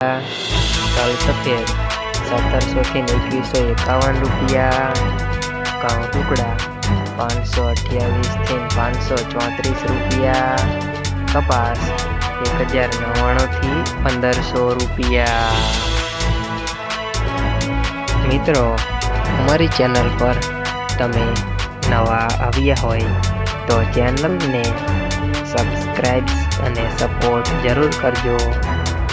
તલ સફેદ સત્તરસોથી એકવીસો એકાવન રૂપિયા ઘઉં ટુકડા પાંચસો અઠ્યાવીસથી પાંચસો ચોત્રીસ રૂપિયા, કપાસ એક હજાર નવ્વાણુંથી પંદરસો રૂપિયા. મિત્રો, અમારી ચેનલ પર તમે નવા આવ્યા હોય તો ચેનલને સબસ્ક્રાઈબ અને સપોર્ટ જરૂર કરજો.